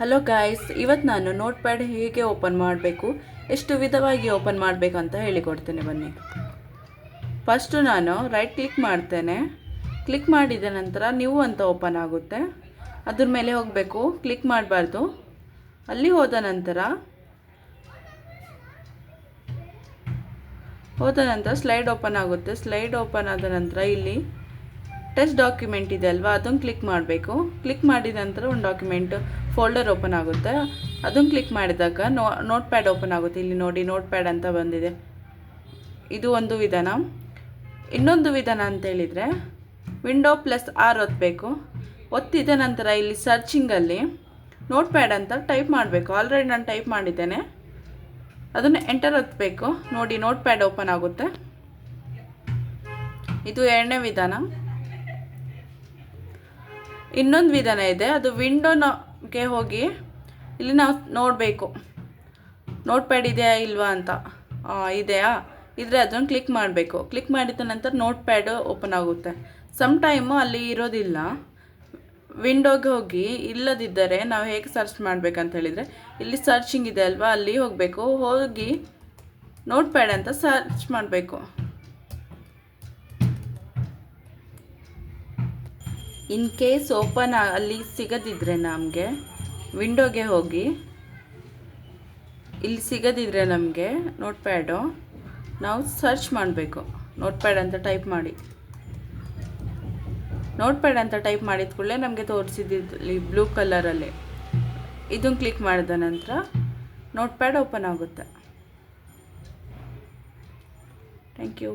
Hello guys ಇವತ್ತು ನಾನು note pad ಹೇಗೆ ಓಪನ್ ಮಾಡಬೇಕು, ಎಷ್ಟು ವಿಧವಾಗಿ ಓಪನ್ ಮಾಡಬೇಕಂತ ಹೇಳಿಕೊಡ್ತೇನೆ ಬನ್ನಿ. ಫಸ್ಟು ನಾನು ರೈಟ್ ಕ್ಲಿಕ್ ಮಾಡ್ತೇನೆ. ಕ್ಲಿಕ್ ಮಾಡಿದ ನಂತರ ನ್ಯೂ ಅಂತ ಓಪನ್ ಆಗುತ್ತೆ. ಅದ್ರ ಮೇಲೆ ಹೋಗಬೇಕು. ಕ್ಲಿಕ್ ಮಾಡಬಾರ್ದು. ಅಲ್ಲಿ ಹೋದ ನಂತರ ಹೋದ ನಂತರ ಸ್ಲೈಡ್ ಓಪನ್ ಆಗುತ್ತೆ. ಸ್ಲೈಡ್ ಓಪನ್ ಆದ ನಂತರ ಇಲ್ಲಿ ಟೆಸ್ಟ್ ಡಾಕ್ಯುಮೆಂಟ್ ಇದೆ ಅಲ್ವಾ? ಅದನ್ನು ಕ್ಲಿಕ್ ಮಾಡಬೇಕು. ಕ್ಲಿಕ್ ಮಾಡಿದ ನಂತರ ಒಂದು ಡಾಕ್ಯುಮೆಂಟ್ ಫೋಲ್ಡರ್ ಓಪನ್ ಆಗುತ್ತೆ. ಅದನ್ನು ಕ್ಲಿಕ್ ಮಾಡಿದಾಗ ನೋ ನೋಟ್ ಪ್ಯಾಡ್ ಓಪನ್ ಆಗುತ್ತೆ. ಇಲ್ಲಿ ನೋಡಿ ನೋಟ್ ಪ್ಯಾಡ್ ಅಂತ ಬಂದಿದೆ. ಇದು ಒಂದು ವಿಧಾನ. ಇನ್ನೊಂದು ವಿಧಾನ ಅಂತೇಳಿದರೆ ವಿಂಡೋ ಪ್ಲಸ್ ಆರ್ ಒತ್ತಬೇಕು ಒತ್ತಿದ ನಂತರ ಇಲ್ಲಿ ಸರ್ಚಿಂಗಲ್ಲಿ ನೋಟ್ ಪ್ಯಾಡ್ ಅಂತ ಟೈಪ್ ಮಾಡಬೇಕು. ಆಲ್ರೆಡಿ ನಾನು ಟೈಪ್ ಮಾಡಿದ್ದೇನೆ. ಅದನ್ನು ಎಂಟರ್ ಒತ್ತಬೇಕು ನೋಡಿ ನೋಟ್ ಪ್ಯಾಡ್ ಓಪನ್ ಆಗುತ್ತೆ. ಇದು ಎರಡನೇ ವಿಧಾನ. ಇನ್ನೊಂದು ವಿಧಾನ ಇದೆ. ಅದು ವಿಂಡೋನಗೆ ಹೋಗಿ ಇಲ್ಲಿ ನಾವು ನೋಡಬೇಕು. ನೋಟ್ ಪ್ಯಾಡ್ ಇದೆಯಾ ಇಲ್ವಾ ಅಂತ. ಇದೆಯಾ? ಇದ್ರೆ ಅದನ್ನು ಕ್ಲಿಕ್ ಮಾಡಬೇಕು. ಕ್ಲಿಕ್ ಮಾಡಿದ ನಂತರ ನೋಟ್ ಪ್ಯಾಡ್ ಓಪನ್ ಆಗುತ್ತೆ. ಸಮ್ ಟೈಮು ಅಲ್ಲಿ ಇರೋದಿಲ್ಲ. ವಿಂಡೋಗೆ ಹೋಗಿ ಇಲ್ಲದಿದ್ದರೆ ನಾವು ಹೇಗೆ ಸರ್ಚ್ ಮಾಡಬೇಕಂತ ಹೇಳಿದರೆ, ಇಲ್ಲಿ ಸರ್ಚಿಂಗ್ ಇದೆ ಅಲ್ವಾ, ಅಲ್ಲಿ ಹೋಗಬೇಕು. ಹೋಗಿ ನೋಟ್ ಪ್ಯಾಡ್ ಅಂತ ಸರ್ಚ್ ಮಾಡಬೇಕು. ಇನ್ ಕೇಸ್ ಓಪನ್ ಅಲ್ಲಿ ಸಿಗದಿದ್ದರೆ ನಮಗೆ, ವಿಂಡೋಗೆ ಹೋಗಿ, ಇಲ್ಲಿ ಸಿಗದಿದ್ರೆ ನಮಗೆ ನೋಟ್ ಪ್ಯಾಡು ನಾವು ಸರ್ಚ್ ಮಾಡಬೇಕು. ನೋಟ್ ಪ್ಯಾಡ್ ಅಂತ ಟೈಪ್ ಮಾಡಿ. ನೋಟ್ ಪ್ಯಾಡ್ ಅಂತ ಟೈಪ್ ಮಾಡಿದ ಕೂಡಲೇ ನಮಗೆ ತೋರಿಸಿದ್ದಲ್ಲಿ ಬ್ಲೂ ಕಲರಲ್ಲಿ ಇದನ್ನು ಕ್ಲಿಕ್ ಮಾಡಿದ ನಂತರ ನೋಟ್ ಪ್ಯಾಡ್ ಓಪನ್ ಆಗುತ್ತೆ. Thank you